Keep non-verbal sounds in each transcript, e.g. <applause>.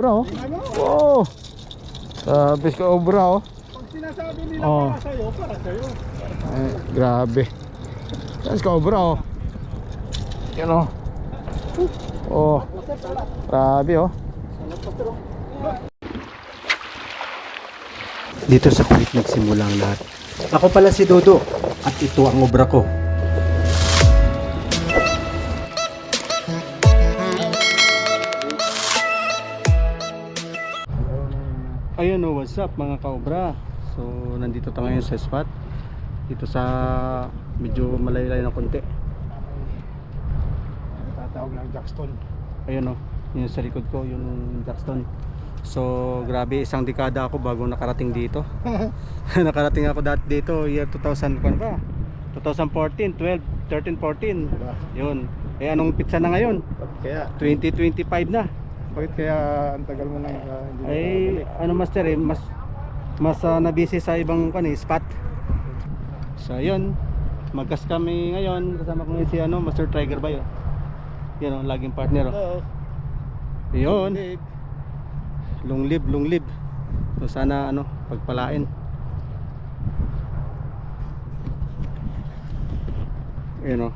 Obra oh. Ano? Oh. Sabi ka obra oh. Pag sinasabi nila Oh. para sa'yo, para sa'yo. Eh, grabe. Sabi ka obra oh. Yan oh. Oh. Grabe oh. Dito sa Kuwait nagsimula ang lahat. Ako pala si Dodo at ito ang obra ko. Ayun oh, what's up mga kaobra. So nandito tayo ngayon sa spot. Dito sa medyo malayo-layo ng konti. Tatawag ng Jackson. Ayun oh, yung sa likod ko, yung Jackson. So, grabe, isang dekada ako bago nakarating dito. <laughs> <laughs> nakarating ako dati dito, year 2000, kano ba? 2014, 12, 13, 14. Diba? Yun. Eh, anong pizza na ngayon? Kaya, 2025 na. Bakit kaya ang tagal mo nang uh, hindi Ay, ano master eh, mas, mas uh, nabisi sa ibang kan eh, spot. So, yun. Magkas kami ngayon. Kasama ko ngayon si ano, Master Tiger ba yun? Yan oh, laging partner oh. Yun. Dave. long live long live so sana ano pagpalain ayun o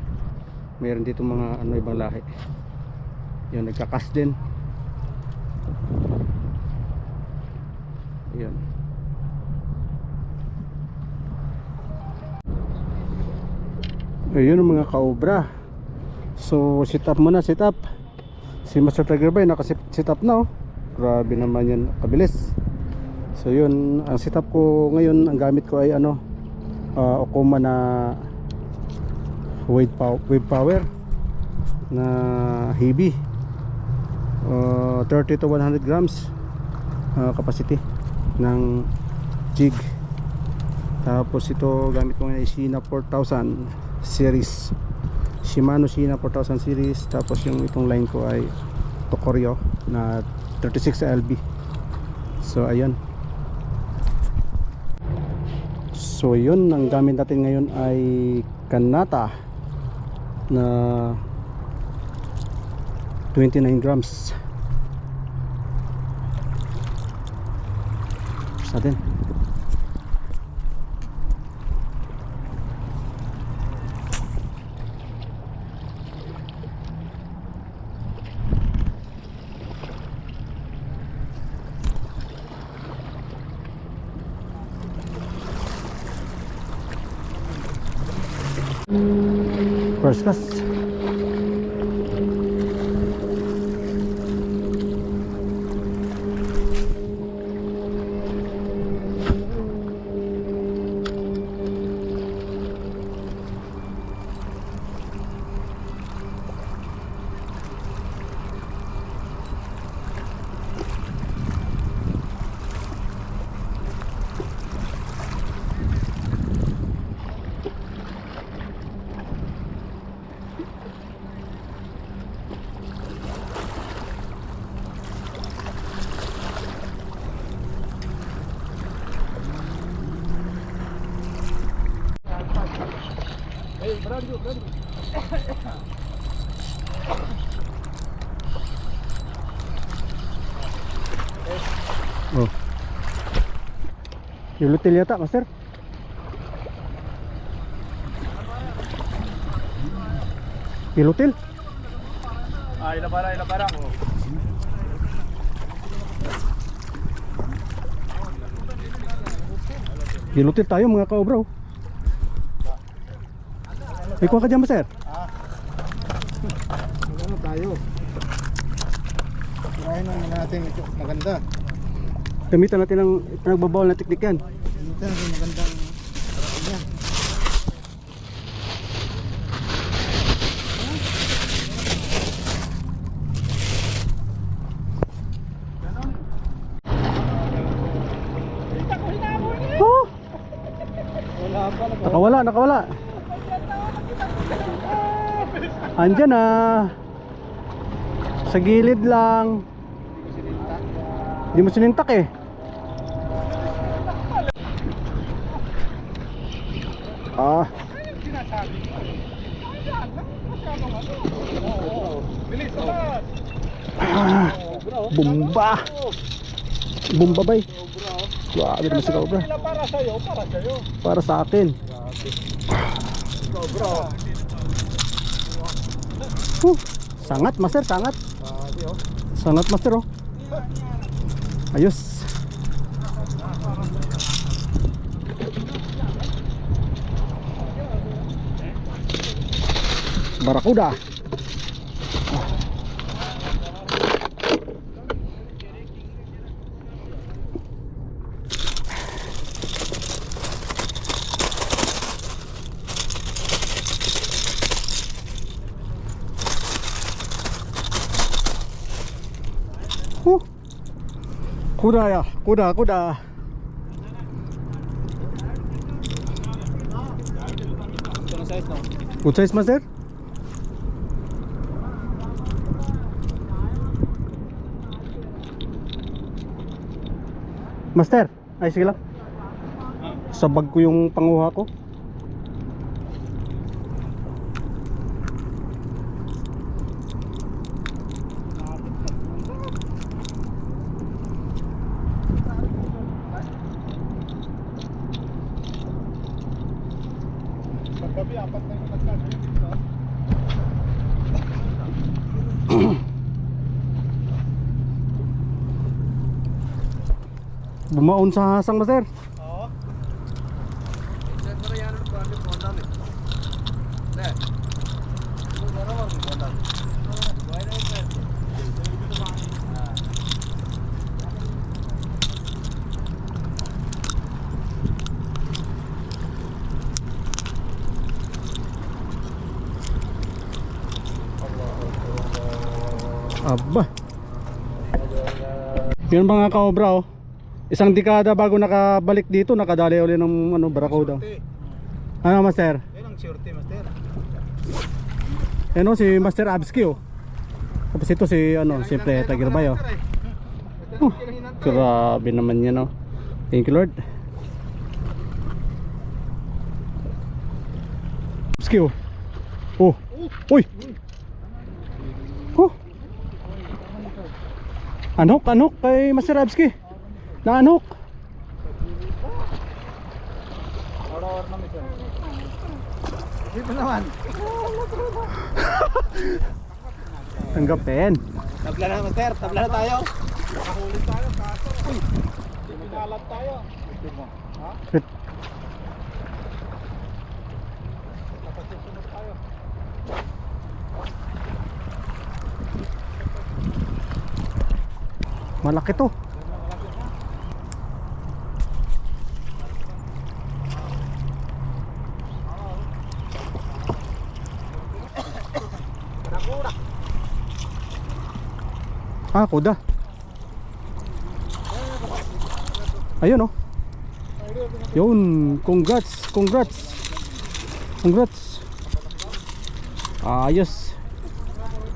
mayroon dito mga ano ibang lahi yun nagkakas din ayun ayun ang mga kaobra. So sit up muna sit up. Si Master Tiger Bay nakasit sit up na oh. Grabe naman yan kabilis. So yun ang setup ko ngayon ang gamit ko ay ano uh, Okuma na wave, pow wave power na heavy uh, 30 to 100 grams uh, capacity ng jig tapos ito gamit ko ngayon ay Sina 4000 series. Shimano Sina 4000 series. Tapos yung itong line ko ay Tokoryo na 36 LB so ayun. So yun ang gamit natin ngayon ay Kanata na 29 grams 차든 First class. Brand new, brand new. oh Yulutil yata master Yulutil Ah, ila para, ila para. Oh. Gilutit tayo mga kaobra oh. May kuha ka dyan ba sir? Ano tayo? Tirahin naman natin ito. Maganda. Gamitan natin ang pinagbabawal na teknik yan Ito natin magandang yan. Nakawala, nakawala Andyan na Sa gilid lang Hindi mo sinintak eh Ah. Ah, bumba. Bumba bay. Grabe naman si Cobra. Para sa'yo, para sa'yo. Para sa akin. Cobra. Huh. Sangat master, sangat. Sangat master oh. Ayos. Barakuda. Kuda ya, kuda, kuda. Na size master? Master, ay sige lang. Sa bag ko yung panguha ko. Paggabi, apat na yung nagkasya dito. Bumaon sa hasang master. Oo. Sen para yan ang brand mo na ni. Ne. Ito na raw ang brand. Why not friend? Aba. Yun mga kaobra oh. Isang dekada bago nakabalik dito, nakadali uli ng ano, Barracuda. Ano master? Yan ang surety, master. Ano si Master Abski oh. Tapos ito si ano, simple Tiger Bay oh. Oh, grabe naman yan oh. Thank you Lord. Abski oh. Oh. Uy. Oh. Anok, anok kay Master Abski. Na anok. Or-or na mister. Dito naman. Tanggapin. Tabla na master, tabla na tayo. Nakahuli tayo kaso. Uy. Pinalat tayo. Ha? Napasusunod tayo. Malaki to. Ah, kuda. Ayun oh. Yun, congrats, congrats. Congrats. Ayos.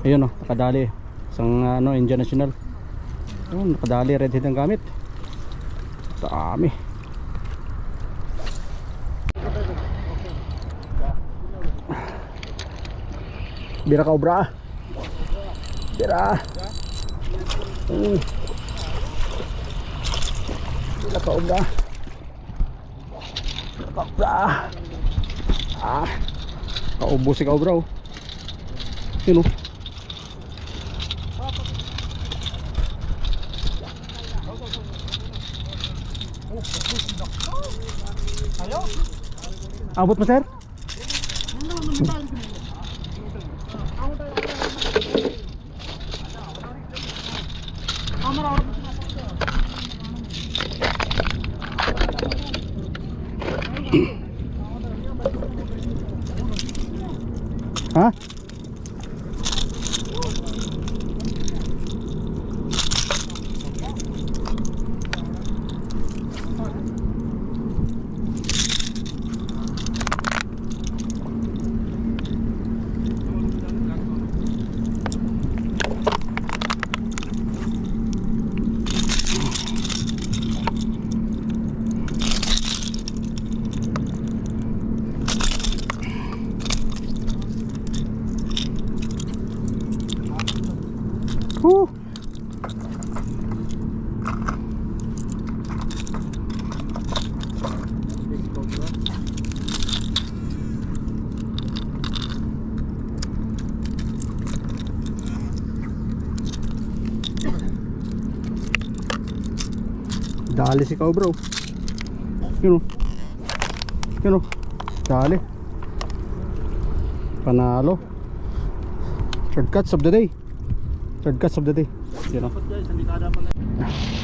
Ayun oh, nakadali. Isang ano, Indian National. Yun, nakadali red head ang gamit. Dami. Bira ka obra. Bira. Bira Bira ka obra. Ah. Kaubos si ka obra oh. Yun oh. Abot mo sir? Dali si Cobra oh. Yun oh. Yun oh. Dali. Panalo. Third cuts of the day. Third cuts of the day. Yun oh.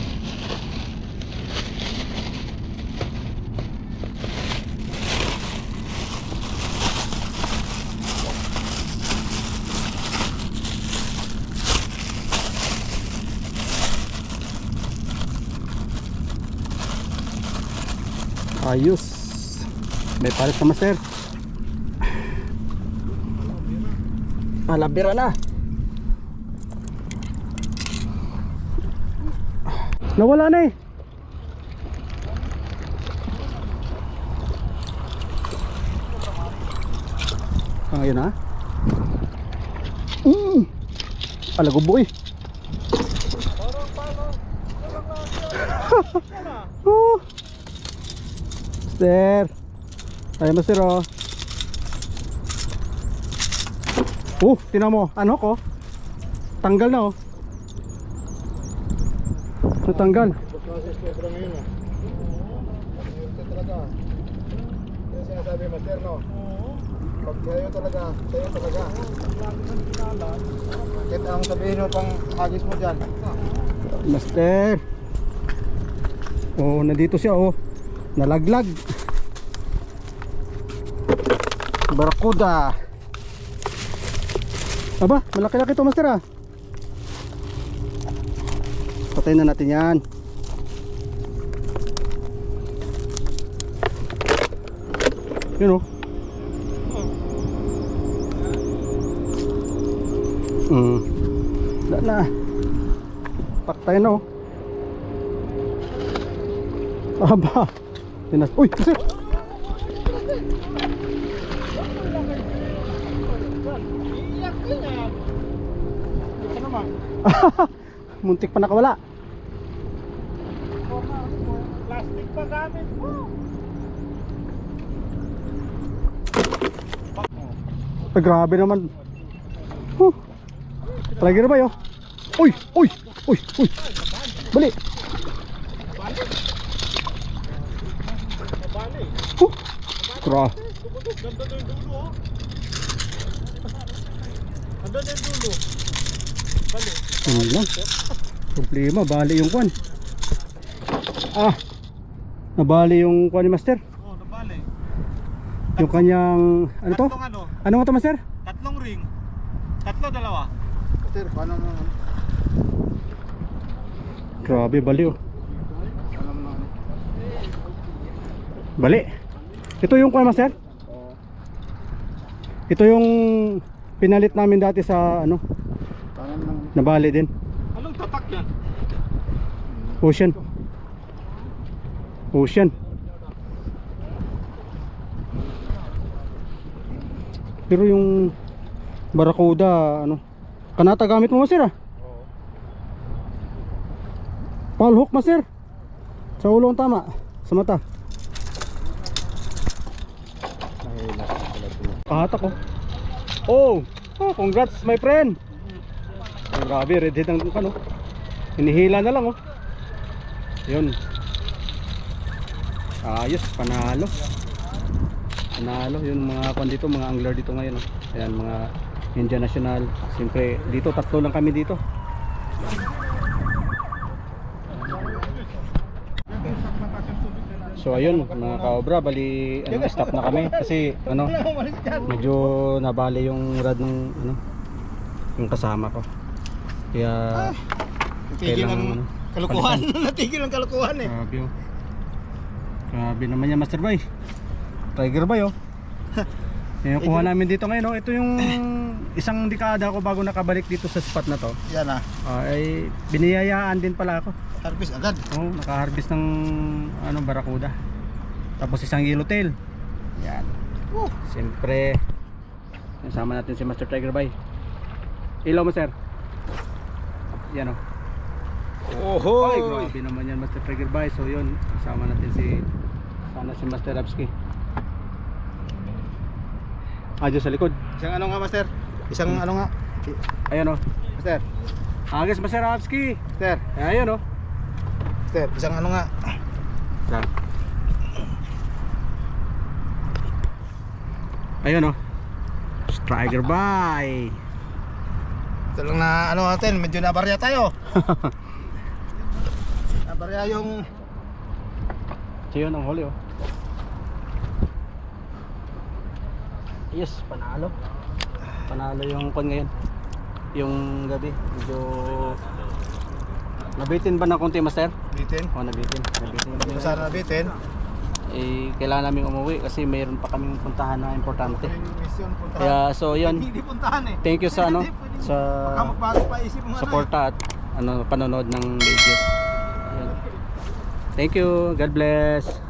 Ayos. May palit na master. Alabira na. Nawala na eh. Ah, ayun ha. Mm. Alagubo eh. <laughs> oh. Master. Ay, master oh. Oh, tinan mo. Ano ko? Tanggal na oh. Natanggal. Sinasabi master no? Pag sa'yo talaga, sa'yo talaga. Kahit ang sabihin mo pang hagis mo dyan. Master. Oh, nandito siya oh. Nalaglag. Barakuda. Aba, malaki-laki to master ah. Patayin na natin yan. Yun oh. Hmm. Wala na. Paktay na oh. Aba. Tinas. Uy, kasi. <laughs> Muntik pa nakawala. Plastic pa gamit mo. Ay, grabe naman. Huh. Palagi na ba yun? Uy, uy, uy, uy. Bali. Huh. Gra. Andun yung dulo. Yun lang. Problema, bali yung kwan. Ah. Nabali yung kwan ni Master. Oh, nabali. Yung kanyang, ano to? Tatlong ano? Ano nga to Master? Tatlong ring. Tatlo, dalawa. Sir, paano mo? Grabe, bali oh. Paano mo? Bali. Ito yung kwan Master? Oo. Ito yung pinalit namin dati sa ano, nabali din. Anong tatak yan? Ocean. Ocean. Pero yung Barracuda, ano, kanata gamit mo masir ah. Oo. Paul hook masir. Sa ulo ang tama. Sa mata. Nahila ka Kahatak ko. Oh. oh, congrats my friend. Oh, grabe, red head ang ano. Hinihila na lang oh. Yun. Ayos, panalo. Panalo, yun mga kwan dito, mga angler dito ngayon. Oh. Ayan, mga Indian National. Siyempre, dito, tatlo lang kami dito. So ayun, mga kaobra, bali ano, stop na kami. Kasi ano, medyo nabali yung rad ng ano yung kasama ko. Kaya Tigil ang ano, kalukuhan. <laughs> Natigil ang kalukuhan eh. grabe oh. Grabe naman yan master boy. Tiger boy oh <laughs> yung kuha namin dito ngayon oh ito yung isang dekada ko bago nakabalik dito sa spot na to. Yan ah. Ah, ay biniyayaan din pala ako. Harvest agad. oh nakaharvest ng ano barakuda tapos isang yellowtail. Yan. Oh. Siyempre Kasama natin si Master Tiger Bay. Ilaw mo sir. Yan o Oho. Ay grabe naman yan Master Tiger Bay. So yun Kasama natin si Sana si Master Rapski Adyo sa likod Isang ano nga master? Isang ano nga? Ayan o Master. Agis Master Rapski Master. Ayan o Step, isang ano nga. Yan. Ayun oh. Striker by. Ito lang na ano natin, medyo nabarya tayo. <laughs> nabarya yung So yun ang huli oh. Yes, panalo. Panalo yung kon ngayon. Yung gabi, medyo Nabitin ba ng konti, Master? bitin. Oo, nabitin. Nabitin. Kung saan nabitin. Eh, kailangan namin umuwi kasi mayroon pa kaming puntahan na importante. Mission puntahan. Kaya, so yun. Hindi puntahan eh. Thank you sa <laughs> ano, sa suporta at ano, panonood ng videos. Thank you. God bless.